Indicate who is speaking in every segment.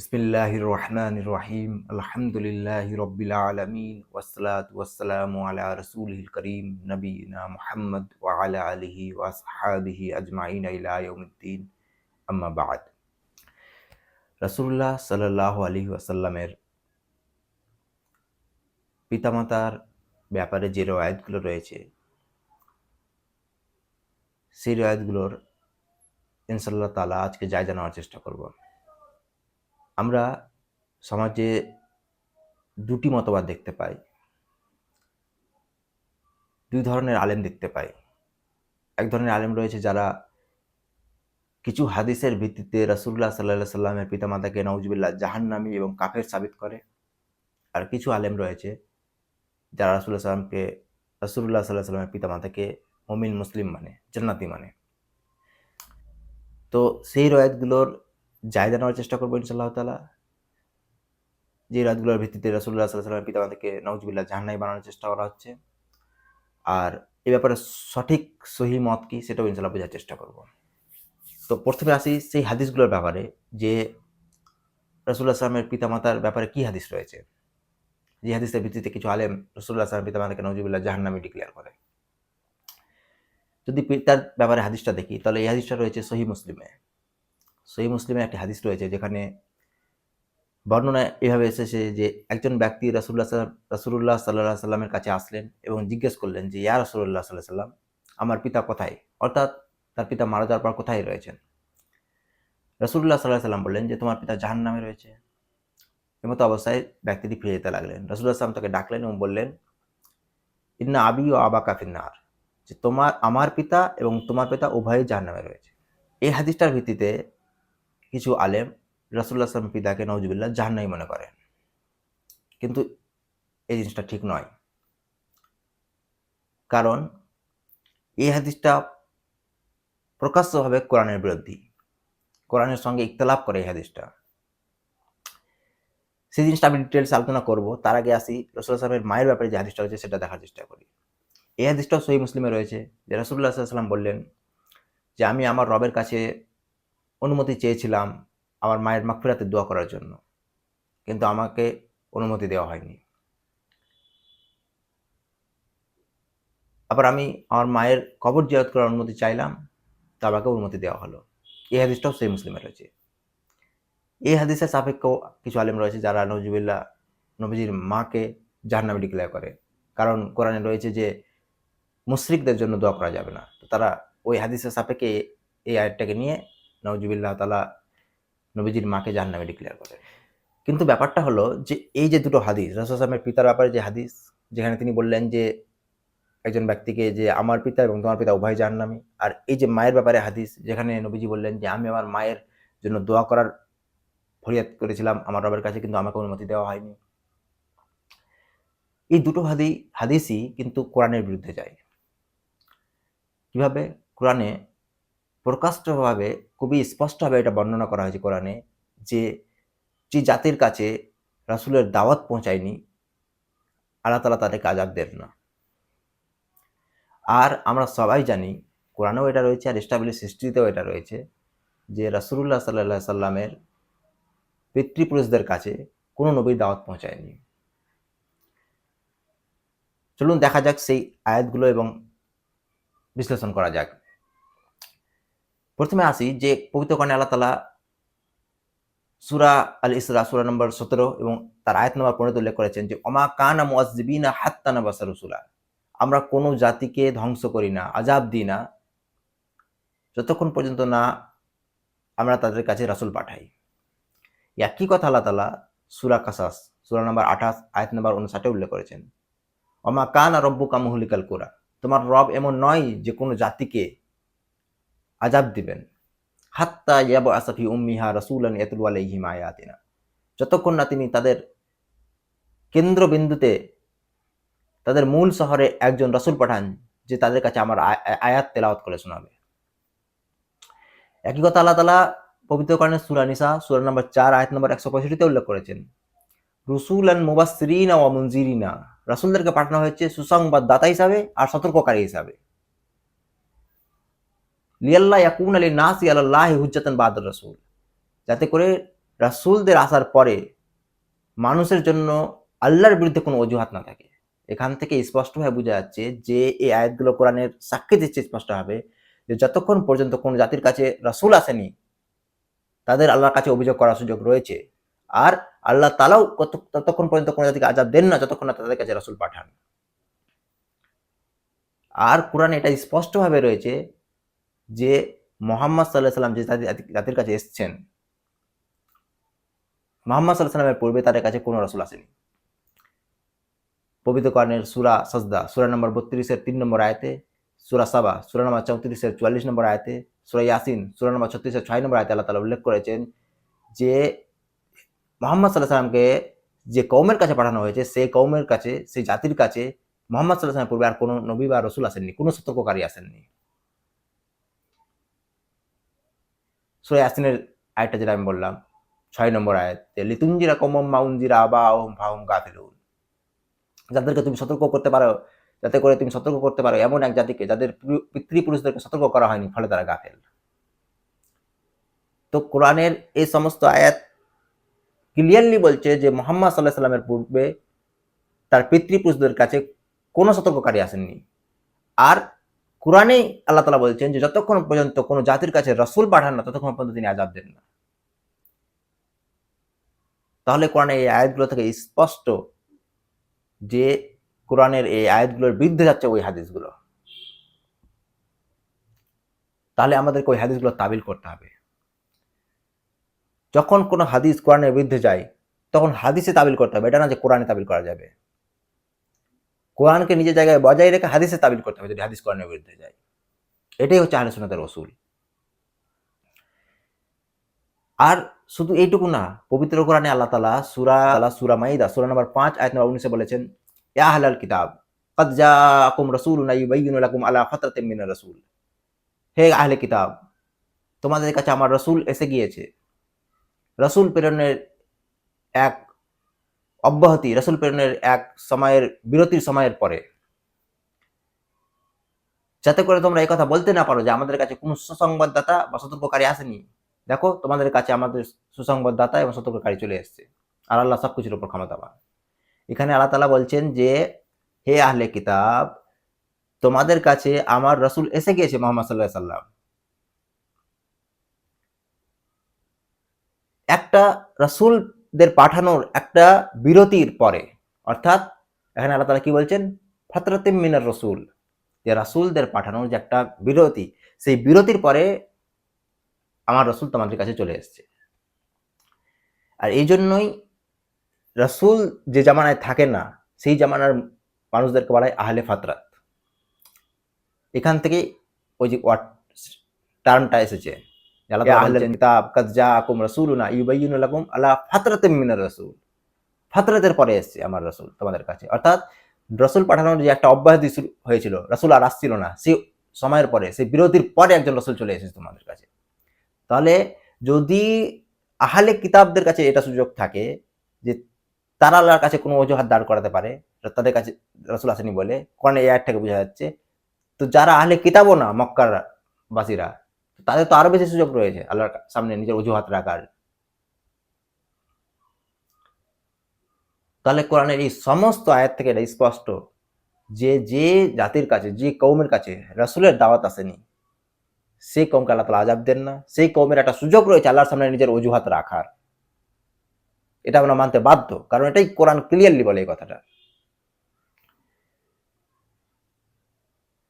Speaker 1: বিসমিল্লাহির রহমানির রহিম আলহামদুলিল্লাহ রব্বিল আলামিন ওয়াসসালাত ওয়াসসালামু আলা রাসূলিল করিম নবীনা মুহাম্মদ ওয়া আলা আলিহি ওয়া আসহাবিহি আজমাইন ইলা ইয়াউমিদ্দিন আম্মা বাদ রাসূলুল্লাহ সাল্লাল্লাহু আলাইহি ওয়াসাল্লামের পিতামাতার ব্যাপারে যে রয়াতগুলো রয়েছে, সেই রয়াতগুলোর ইনশাল্লাহ তালা আজকে জায়জা নেওয়ার চেষ্টা করব। আমরা সমাজে দুটি মতবাদ দেখতে পাই। দুই ধরনের আলেম দেখতে পাই। এক ধরনের আলেম রয়েছে যারা কিছু হাদিসের ভিত্তিতে রাসুল্লাহ সাল্লাহ সাল্লামের পিতামাতাকে নওজবিল্লাহ জাহান্নামী এবং কাফের সাবিত করে। আর কিছু আলেম রয়েছে যারা রাসুল্লাহ সাল্লামকে রাসুল্লাহ সাল্লাহ সাল্লামের পিতামাতাকে মমিন মুসলিম মানে জান্নাতি মানে। তো সেই রয়াতগুলোর জায়গা নেওয়ার চেষ্টা করব ইনশাল্লাহ তালা যে রাতগুলোর ভিত্তিতে রসুল্লাহ সাল্লাহ সাল্লামের পিতামাতাকে নওজবিল্লাহ জাহান্নাই বানানোর চেষ্টা করা হচ্ছে। আর এ ব্যাপারে সঠিক সহি মত কি সেটাও ইনশাল্লাহ বোঝার চেষ্টা করব। তো প্রথমে আসি সেই হাদিসগুলোর ব্যাপারে, যে রসুল্লাহ সাল্লামের পিতামাতার ব্যাপারে কি হাদিস রয়েছে? যে হাদিসের ভিত্তিতে কিছু আলেম রসুল্লাহ সাল্লাম পিতামাতাকে নওজবিল্লাহ জাহান্নামে ডিক্লেয়ার করে। যদি পিতার ব্যাপারে হাদিসটা দেখি, তাহলে এই হাদিসটা রয়েছে সহি মুসলিমে। সহি মুসলিমে একটি হাদিস রয়েছে যেখানে বর্ণনা এভাবে এসেছে যে একজন ব্যক্তি রাসুল্লাহ রাসুল্লাহ সাল্লাহ সাল্লামের কাছে আসলেন এবং জিজ্ঞেস করলেন যে, ইয়া রাসুল্লাহ সাল্লাহ সাল্লাম আমার পিতা কোথায়? অর্থাৎ তার পিতা মারা যাওয়ার পর কোথায় রয়েছেন? রসুল্লাহ সাল্লাহ সাল্লাম বললেন যে, তোমার পিতা জাহান নামে রয়েছে। এমতো অবস্থায় ব্যক্তিটি ফিরে যেতে লাগলেন। রসুল্লাহ সাল্লাম তাকে ডাকলেন এবং বললেন, ইন্না আবি ও আবা কাফিন্নার যে তোমার, আমার পিতা এবং তোমার পিতা উভয়ই জাহান নামে রয়েছে। এই হাদিসটার ভিত্তিতে কিছু আলেম রাসুল্লাহ আসলাম পিতাকে নজবিল্লা জাহান্নাই মনে করেন। কিন্তু এই জিনিসটা ঠিক নয়। কারণ এই হাদিসটা প্রকাশ্যভাবে কোরআনের বিরোধী কোরআনের সঙ্গে ইকতলাপ করে এই হাদিসটা। সেই জিনিসটা আমি ডিটেলস আলোচনা করব। তার আগে আসি রসুল আসলামের মায়ের ব্যাপারে যে হাদিসটা রয়েছে সেটা দেখার চেষ্টা করি। এই হাদিসটাও সহি মুসলিমে রয়েছে যে রসুল্লাহ সাল্লাম বললেন যে, আমি আমার রবের কাছে অনুমতি চেয়েছিলাম আমার মায়ের মাগফিরাতে দোয়া করার জন্য। কিন্তু আমাকে অনুমতি দেওয়া হয়নি। আবার আমি আমার মায়ের কবর জিয়ারত করার অনুমতি চাইলাম, তা আমাকে অনুমতি দেওয়া হলো। এই হাদিসটাও সেই মুসলিমে রয়েছে। এই হাদিসের সাপেক্ষ কিছু আলেম রয়েছে যারা নজিবুল্লাহ নবীজির মাকে জাহান্নামে ডিক্লেয়ার করে। কারণ কোরআনে রয়েছে যে মুশ্রিকদের জন্য দোয়া করা যাবে না। তো তারা ওই হাদিসের সাপেক্ষে এই আয়টাকে নিয়ে নজিবুল্লাহ তালা নবীজির মাকে জাহান নামে ডিক্লেয়ার করে। কিন্তু ব্যাপারটা হলো যে এই যে দুটো হাদিস রসুলামের পিতার ব্যাপারে যে হাদিস, যেখানে তিনি বললেন যে একজন ব্যক্তিকে যে আমার পিতা এবং তোমার পিতা উভয় জাহান্নামি, আর এই যে মায়ের ব্যাপারে হাদিস, যেখানে নবীজি বললেন যে আমি আমার মায়ের জন্য দোয়া করার ফরিয়াদ করেছিলাম আমার রবের কাছে, কিন্তু আমাকে অনুমতি দেওয়া হয়নি। এই দুটো হাদি, হাদিসই কিন্তু কোরআনের বিরুদ্ধে যায়। কীভাবে? কোরআনে প্রকাশ্যভাবে, খুবই স্পষ্টভাবে এটা বর্ণনা করা হয়েছে কোরআনে যে যে জাতির কাছে রাসুলের দাওয়াত পৌঁছায়নি, আল্লাহ তালা তাদেরকে আজাব দেন না। আর আমরা সবাই জানি, কোরআনেও এটা রয়েছে আর স্টাবলিশ হিস্ট্রিতেও এটা রয়েছে যে রাসুল্লাহ সাল্লাহ সাল্লামের পিতৃপুরুষদের কাছে কোনো নবীর দাওয়াত পৌঁছায়নি। চলুন দেখা যাক সেই আয়াতগুলো এবং বিশ্লেষণ করা যাক। প্রথমে আসি যে পবিত্র কর্ণে আল্লাহ তালা সুরা আল ইসরা, সুরা নম্বর সতেরো এবং তার আয়াত নম্বর পনেরো উল্লেখ করেছেন যে অমা কানা মুআজিবিনা হাত্তানা বাসা রসুলা। আমরা কোনো জাতিকে ধ্বংস করি না, আজাব দিই না, যতক্ষণ পর্যন্ত না আমরা তাদের কাছে রাসুল পাঠাই। ইয়া একই কথা আল্লাহ তালা সুরা কাসাস, সুরা নম্বর আঠাশ, আয়াত নম্বর উনষাটে উল্লেখ করেছেন। অমা কান আর রব্বু কামহুলিকাল কোরা। তোমার রব এমন নয় যে কোনো জাতিকে আজাব দিবেন। হাত্তা ইয়াব আসাফি উম্মিহা রসুলান ইয়াতুল আলাইহিম আয়াতিনা। যতক্ষণ না তিনি তাদের কেন্দ্রবিন্দুতে তাদের মূল শহরে একজন রসুল পাঠান, যে তাদের কাছে আমার আয়াত তেলাওয়াত করে শোনাবে। একই কথা আল্লাহ তালা পবিত্র কর্ণের সুরা নিসা, সুরা নম্বর চার, আয়াত নম্বর একশো পঁয়ষট্টিতে উল্লেখ করেছেন। রসুল আন মুবাসরিনা ওয়া মুনজিরিনা। রাসুলদেরকে পাঠানো হয়েছে সুসংবাদ দাতা হিসাবে আর সতর্ককারী হিসাবে। লিয়াল্লাহ ইয়াকুন আলী নাসি আল্লাহ হুজ্জাতান বাদর রসুল যাতে করে রাসূলদের আসার পরে মানুষের জন্য আল্লাহর বিরুদ্ধে কোনো অজুহাত না থাকে। এখান থেকে স্পষ্টভাবে বোঝা যাচ্ছে যে এই আয়াতগুলো কোরআনের সাক্ষী দিচ্ছে স্পষ্টভাবে যে যতক্ষণ পর্যন্ত কোনো জাতির কাছে রাসূল আসেনি, তাদের আল্লাহর কাছে অভিযোগ করার সুযোগ রয়েছে। আর আল্লাহ তালাও কত- ততক্ষণ পর্যন্ত কোনো জাতিকে আজাব দেন না, যতক্ষণ না তাদের কাছে রাসূল পাঠান। আর কোরআনে এটা স্পষ্টভাবে রয়েছে যে মোহাম্মদ সাল্লাহ সাল্লাম যে জাতি- জাতি- জাতির কাছে এসছেন, মোহাম্মদ সাল্লাহ সাল্লামের পূর্বে তাদের কাছে কোনো রসুল আসেনি। পবিত্র কোরআনের সুরা সজদা, সুরা নম্বর বত্রিশের তিন নম্বর আয়তে, সুরা সাবা, সুরা নম্বর চৌত্রিশের চুয়াল্লিশ নম্বর আয়তে, সুরা ইয়াসিন, সুরা নম্বর ছত্রিশের ছয় নম্বর আয়তে আল্লাহ তালা উল্লেখ করেছেন যে মোহাম্মদ সাল্লাহ সাল্লামকে যে কৌমের কাছে পাঠানো হয়েছে, সেই কৌমের কাছে, সেই জাতির কাছে মোহাম্মদ সাল্লাহ সাল্লামের পূর্বে আর কোনো নবী বা রসুল আসেননি, কোনো সতর্ককারী আসেননি। সুরা ইয়াসিনের আয়টা যেটা আমি বললাম, ছয় নম্বর আয়াত, লিতুঞ্জিরা কমম মাউনজিরা আবা ওহম ফাহম গাফিলুন যাদেরকে তুমি সতর্ক করতে পারো, যাতে করে তুমি সতর্ক করতে পারো এমন এক জাতিকে যাদের পিতৃপুরুষদেরকে সতর্ক করা হয়নি, ফলে তারা গাফেল তো কোরআনের এই সমস্ত আয়াত ক্লিয়ারলি বলছে যে মোহাম্মদ সাল্লাহ সাল্লামের পূর্বে তার পিতৃপুরুষদের কাছে কোনো সতর্ককারী আসেননি। আর কোরআনে আল্লাহ তালা বলছেন যে যতক্ষণ পর্যন্ত কোনো জাতির কাছে রসুল পাঠান না, ততক্ষণ পর্যন্ত তিনি আজাব দেন না। তাহলে কোরআনের এই আয়াতগুলো থেকে স্পষ্ট যে কোরআনের এই আয়াতগুলোর বিরুদ্ধে যাচ্ছে ওই হাদিসগুলো। তাহলে আমাদেরকে ওই হাদিসগুলো তাবিল করতে হবে। যখন কোনো হাদিস কোরআনের বিরুদ্ধে যায়, তখন হাদিসে তাবিল করতে হবে, এটা না যে কোরআনে তাবিল করা যাবে। কোরআনকে নিজের জায়গায় বজায় রেখে হাদিসে তাবিল করতে হবে যদি হাদিস কোরআনের বিরুদ্ধে যায়। এটাই হচ্ছে আহলে সুন্নাতের রসুল আর শুধু এইটুকু না, পবিত্র কোরআনে আল্লাহ তালা সুরা আল্লাহ সুরা মাইদা, সুরা নাম্বার পাঁচ, আয়াত নম্বর উনিশে বলেছেন, ইয়া হালাল কিতাব, কদ যা আকুম রসুল লাকুম আলা ফতরাত মিন রসুল। হে আহলে কিতাব, তোমাদের কাছে আমার রসুল এসে গিয়েছে। রসুল প্রেরণের এক অব্যাহতি রসুল প্রেরণের এক সময়ের, বিরতির সময়ের পরে। যাতে করে তোমরা কথা বলতে না পারো যে আমাদের কাছে কোনো সুসংবাদদাতা বা সতর্ককারী আসেনি। দেখো, তোমাদের কাছে আমাদের সুসংবাদদাতা এবং সতর্ককারী চলে এসেছে। আর আল্লাহ সব কিছুর উপর ক্ষমতাবান। এখানে আল্লাহ তালা বলছেন যে, হে আহলে কিতাব, তোমাদের কাছে আমার রসুল এসে গিয়েছে মোহাম্মদ সাল্লাহ সাল্লাম। একটা রসুলদের পাঠানোর একটা বিরতির পরে, অর্থাৎ এখানে আল্লাহ তালা কি বলছেন? ফতরতিম মিনার রসুল। যে রাসুলদের পাঠানোর যে একটা বিরতি, সেই বিরতির পরে আমার রসুল তোমাদের কাছে চলে এসছে। আর এই জন্যই রসুল যে জামানায় থাকে না, সেই জামানার মানুষদেরকে বলা হয় আহলে ফাতরাত। এখান থেকে ওই যে টার্মটা এসেছে। কিতাব কাদ জাআকুম রাসূলুনা ইউবাইয়িনু লাকুম আলা ফাতরাতিম মিনার রাসূল ফাতরাতের পরে এসেছে আমার রসুল তোমাদের কাছে। অর্থাৎ রসুল পাঠানোর যে একটা অব্যাহতি হয়েছিল রসুল আর আসছিল না সেই সময়ের পরে সেই বিরতির পরে একজন রসুল চলে এসেছে তোমাদের কাছে। তাহলে যদি আহলে কিতাবদের কাছে এটা সুযোগ থাকে যে তারা আল্লাহর কাছে কোনো অজুহাত দাঁড় করাতে পারে তাদের কাছে রসুল আসেনি বলে কারণ এই থেকে বোঝা যাচ্ছে তো যারা আহলে কিতাবও না মক্কার বাসীরা তাদের তো আরও বেশি সুযোগ রয়েছে আল্লাহর সামনে নিজের অজুহাত রাখার। তাহলে কোরআনের এই সমস্ত আয়াত থেকে এটা স্পষ্ট যে যে জাতির কাছে, যে কৌমের কাছে রসুলের দাওয়াত আসেনি, সেই কৌমকে আল্লাহ তালা আজাব দেন না, সেই কৌমের একটা সুযোগ রয়েছে আল্লাহর সামনে নিজের অজুহাত রাখার। এটা আমরা মানতে বাধ্য, কারণ এটাই কোরআন ক্লিয়ারলি বলে এই কথাটা।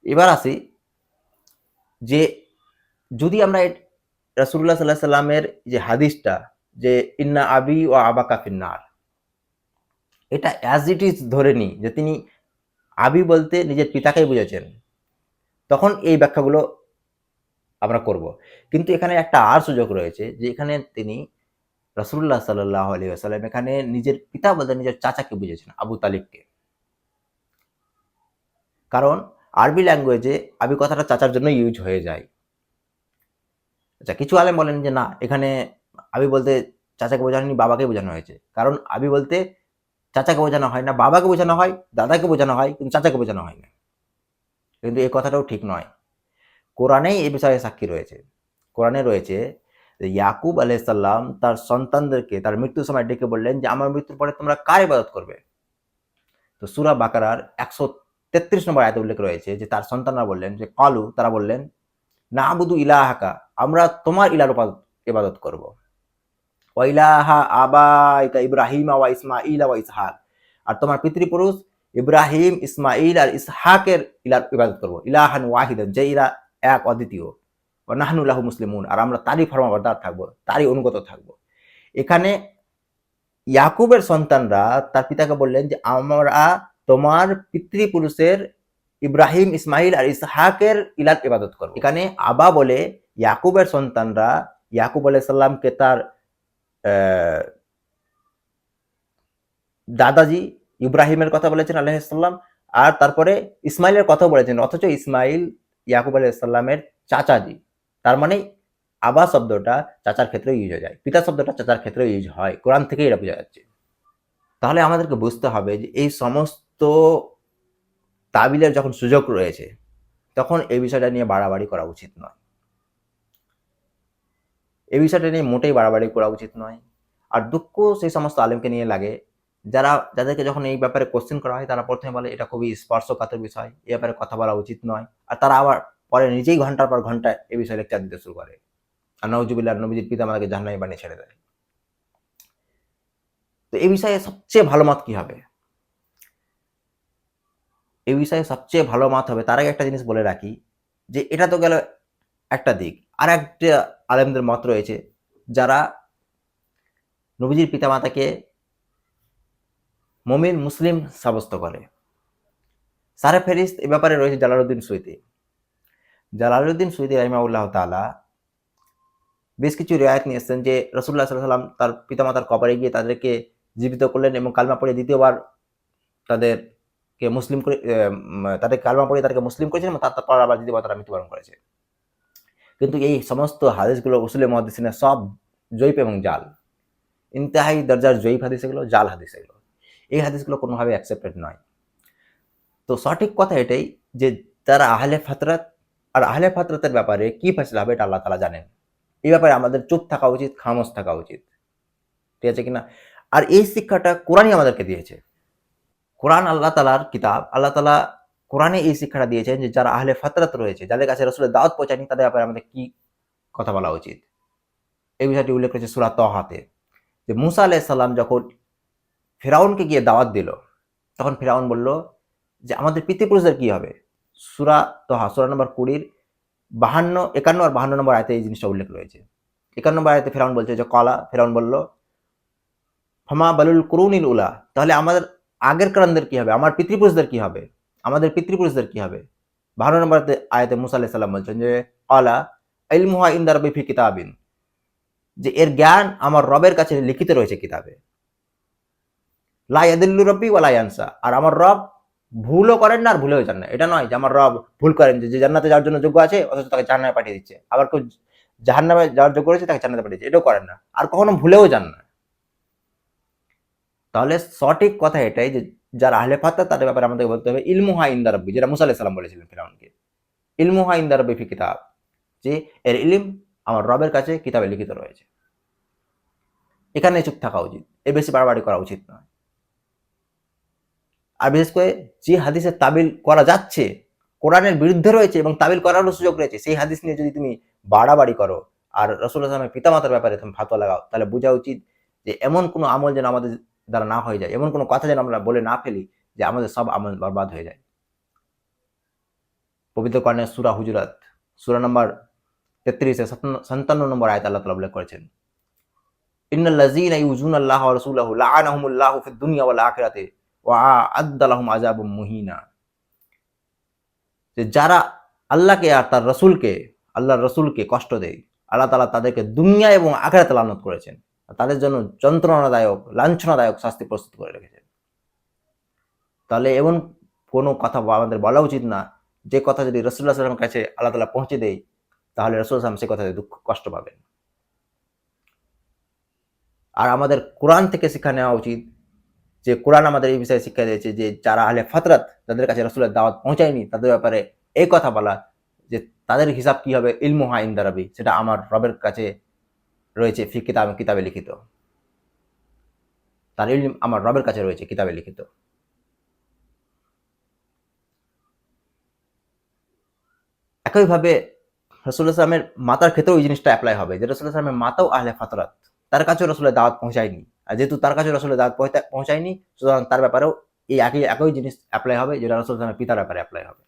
Speaker 1: এবার আসি যে যদি আমরা রসুল্লাহ সাল্লাহ সাল্লামের যে হাদিসটা যে ইন্না আবি ও আবাকা ফিন্নার, এটা অ্যাজ ইট ইজ ধরে নিই যে তিনি আবি বলতে নিজের পিতাকেই বুঝেছেন, তখন এই ব্যাখ্যাগুলো আমরা করব। কিন্তু এখানে একটা আর সুযোগ রয়েছে যে এখানে তিনি রসুল্লাহ সাল্লাহ আলী আসাল্লাম এখানে নিজের পিতা বলতে নিজের চাচাকে বুঝেছেন, আবু তালিবকে। কারণ আরবি ল্যাঙ্গুয়েজে আবি কথাটা চাচার জন্য ইউজ হয়ে যায়। আচ্ছা কিছু আলেম বলেন যে, না, এখানে আবি বলতে চাচাকে বোঝানোনি বাবাকে বোঝানো হয়েছে। কারণ আবি বলতে চাচাকে বোঝানো হয় না, বাবাকে বোঝানো হয়, দাদাকে বোঝানো হয়, কিন্তু চাচাকে বোঝানো হয় না। কিন্তু এই কথাটাও ঠিক নয়। কোরআনেই এ বিষয়ে সাক্ষী রয়েছে। কোরআনে রয়েছে ইয়াকুব আলাইসাল্লাম তার সন্তানদেরকে তার মৃত্যুর সময় ডেকে বললেন যে, আমার মৃত্যুর পরে তোমরা কার ইবাদত করবে? তো সুরা বাকারার একশো তেত্রিশ নম্বর আয়তে উল্লেখ রয়েছে যে, তার সন্তানরা বললেন যে, কালু, তারা বললেন না আবুদু ইলাহাকা আমরা তোমার ইলার ইবাদত করব। ওয়াইলাহা আবাইকা ইব্রাহিম ওয়া ইসমাইল ওয়া ইসহাক। আর তোমার পিতৃপুরুষ ইব্রাহিম ইসমাইল আর ইসহাকের ইলার ইবাদত করব। ইলাহান ওয়াহিদান, যে ইলা এক অদ্বিতীয়। ও নাহনুল্লাহ মুসলিমুন, আর আমরা তারই ফরমাবরদার থাকব, তারই অনুগত থাকব। এখানে ইয়াকুবের সন্তানরা তার পিতাকে বললেন যে, আমরা তোমার পিতৃপুরুষের ইব্রাহিম ইসমাইল আর ইসহাকের ইলার ইবাদত করব। এখানে আবা বলে ইয়াকুবের সন্তানরা ইয়াকুব আলাইসাল্লামকে তার দাদাজি ইব্রাহিমের কথা বলেছেন আলাইসাল্লাম আর তারপরে ইসমাইলের কথা বলেছেন, অথচ ইসমাইল ইয়াকুব আলাইসাল্লামের চাচাজি। তার মানে আবা শব্দটা চাচার ক্ষেত্রে ইউজ হয়ে যায়, পিতা শব্দটা চাচার ক্ষেত্রে ইউজ হয়, কোরআন থেকেই এটা বোঝা যাচ্ছে। তাহলে আমাদেরকে বুঝতে হবে যে এই সমস্ত তাবিলের যখন সুযোগ রয়েছে, তখন এই বিষয়টা নিয়ে বাড়াবাড়ি করা উচিত নয়। এই বিষয়টা নিয়ে মোটেই বাড়াবাড়ি করা উচিত নয়। আর দুঃখ সেই সমস্ত আলেমকে নিয়ে লাগে। যারা, যাদেরকে যখন এই ব্যাপারে কোশ্চেন করা হয়, তারা প্রথমে বলে, এটা খুবই স্পর্শকাতর বিষয়। এ ব্যাপারে কথা বলা উচিত নয়। আর তারা আবার পরে নিজেই ঘণ্টার পর ঘণ্টা এ বিষয়ে লেকচার দিতে শুরু করে। আর নজুবিল্লাহ নবীজির পিতা আমাদেরকে জাহান্নামে বানিয়ে ছেড়ে দেয়। তো এ বিষয়ে সবচেয়ে ভালো মত কি হবে? এ বিষয়ে সবচেয়ে ভালো মত হবে, তার আগে একটা জিনিস বলে রাখি, যে এটা তো গেল একটা দিক। আর একটা আলেমদের মত রয়েছে, যারা নবীজির পিতামাতাকে মমিন, মুসলিম সাব্যস্ত করে। সারে ফেরিস্ত এ ব্যাপারে রয়েছে জালালউদ্দিন সুইতি। জালালউদ্দিন সুইতি রাহিমাউল্লাহ তালা বেশ কিছু রেয়ায়ত নিয়ে এসেছেন যে রসুল্লাহ সাল্লাম তার পিতামাতার কবরে গিয়ে তাদেরকে জীবিত করলেন এবং কালমা পড়ে দ্বিতীয়বার তাদেরকে মুসলিম করে তাদের কালমা পড়ে তাদেরকে মুসলিম করেছেন এবং তারপর আবার দ্বিতীয়বার তারা মৃত্যুবরণ করেছে। কিন্তু এই সমস্ত হাদিসগুলো উসুলে মহাদিসিনের সব জৈব এবং জাল। ইন্তেহাই দরজার জৈব হাদিস এগুলো, জাল হাদিস এগুলো। এই হাদিসগুলো কোনোভাবে অ্যাকসেপ্টেড নয়। তো সঠিক কথা এটাই যে তারা আহলে ফাতরাত আর আহলে ফাতরাতের ব্যাপারে কি ফেসলা হবে এটা আল্লাহ তালা জানেন। এই ব্যাপারে আমাদের চুপ থাকা উচিত, খামোশ থাকা উচিত। ঠিক আছে কিনা? আর এই শিক্ষাটা কোরআনই আমাদেরকে দিয়েছে। কোরআন আল্লাহ তালার কিতাব, আল্লাহ তালা কোরআনে এই শিক্ষাটা দিয়েছেন যে যারা আহলে ফাতরাত রয়েছে, যাদের কাছে রসুলের দাওয়াত পৌঁছায়নি, তাদের ব্যাপারে আমাদের কি কথা বলা উচিত? এই বিষয়টি উল্লেখ করেছে সুরা তহাতে যে মুসা আলাহ সাল্লাম যখন ফেরাউনকে গিয়ে দাওয়াত দিল, তখন ফেরাউন বলল যে, আমাদের পিতৃপুরুষদের কি হবে? সুরা তহা সুরা নম্বর কুড়ির বাহান্ন, একান্ন আর বাহান্ন নম্বর আয়তে এই জিনিসটা উল্লেখ রয়েছে। একান্ন নম্বর আয়তে ফেরাউন বলছে যে, কলা ফেরাউন বলল, ফমা বালুল করুনিল উলা তাহলে আমাদের আগের কারণদের কি হবে? আমার পিতৃপুরুষদের কি হবে? আমাদের পিতৃপুরুষদের কি হবে? বাহান্ন নম্বর আয়তে মুসা আলাহ বলছেন যে কলা ইলমুহা ইন্দার বিফি কিতাবিন যে এর জ্ঞান আমার রবের কাছে লিখিত রয়েছে কিতাবে। লাইয়াদিল্লু রব্বি ওয়া লাইয়ানসা আর আমার রব ভুলও করেন না আর ভুলেও যান না। এটা নয় যে আমার রব ভুল করেন, যে যে জান্নাতে যাওয়ার জন্য যোগ্য আছে, অথচ তাকে জাহান্নামে পাঠিয়ে দিচ্ছে। আবার কেউ জাহান্নামে যাওয়ার যোগ্য রয়েছে, তাকে জান্নাতে পাঠিয়ে দিচ্ছে এটাও করেন না। আর কখনো ভুলেও যান না। তাহলে সঠিক কথা এটাই যে যারা আহলে ফাত্তা তাদের ব্যাপারে আমাদেরকে বলতে হবে ইলমুহা ইন্দা রব্বি, যেটা মুসা আলাইহিস বলেছিলেন ফিরাউনকে। ইলমুহা ইন্দা রব্বি ফি কিতাব, যে এর ইলিম আমার রবের কাছে কিতাবে লিখিত রয়েছে। এখানে চুপ থাকা উচিত এর বেশি বাড়াবাড়ি করা উচিত নয়। আর বিশেষ করে যে হাদিসের তাবিল করা যাচ্ছে, কোরআনের বিরুদ্ধে রয়েছে এবং তাবিল করারও সুযোগ রয়েছে, সেই হাদিস নিয়ে যদি তুমি বাড়াবাড়ি করো, আর রসুল আসলামের পিতামাতার ব্যাপারে তুমি ফাতোয়া লাগাও, তাহলে বোঝা উচিত যে এমন কোনো আমল যেন আমাদের দ্বারা না হয়ে যায়। এমন কোনো কথা যেন আমরা বলে না ফেলি যে আমাদের সব আমল বরবাদ হয়ে যায়। পবিত্র কর্ণের সুরা হুজুরাত, সুরা নম্বর তেত্রিশে সন্তান্ন নম্বর আয়ত আল্লাহ তালা উল্লেখ করেছেন আল্লাহ যে যারা আল্লাহকে আর তার রসুলকে, আল্লাহর কষ্ট দেয়, আল্লাহ তাআলা তাদেরকে দুনিয়া এবং আখিরাতে লানত করেছেন। তাদের জন্য যন্ত্রণাদায়ক, লাঞ্ছনাদায়ক শাস্তি প্রস্তুত করে রেখেছেন তাহলে এমন কোনো কথা আমাদের বলা উচিত না, যে কথা যদি রসুল্লাহ সাল্লামের কাছে আল্লাহ তাআলা পৌঁছে দেয়, তাহলে রসুল সাল্লাম সে কথাতে দুঃখ, কষ্ট পাবেন। আর আমাদের কোরআন থেকে শিক্ষা নেওয়া উচিত, যে কোরআন আমাদের এই বিষয়ে শিক্ষা দিয়েছে যে যারা আহলে ফাতরাত, তাদের কাছে রসুলের দাওয়াত পৌঁছায়নি, তাদের ব্যাপারে এই কথা বলা, যে তাদের হিসাব কি হবে, ইলমুহা ইন্দারাবি, সেটা আমার রবের কাছে রয়েছে ফি কিতাব, কিতাবে লিখিত। তার ইলম আমার রবের কাছে রয়েছে, কিতাবে লিখিত। একইভাবে সাল্লামের মাতার ক্ষেত্রেও এই জিনিসটা অ্যাপ্লাই হবে যে রসুল্লাহ সাল্লামের মাতাও আহলে ফাতরাত। তার কাছেও রসুলের দাওয়াত পৌঁছায়নি। আর যেহেতু তার কাছে রসুলের দাওয়াত পৌঁছায়নি, সুতরাং তার ব্যাপারেও এই একই একই জিনিস অ্যাপ্লাই হবে যেটা রসুল সাল্লামের পিতার ব্যাপারে অ্যাপ্লাই হবে।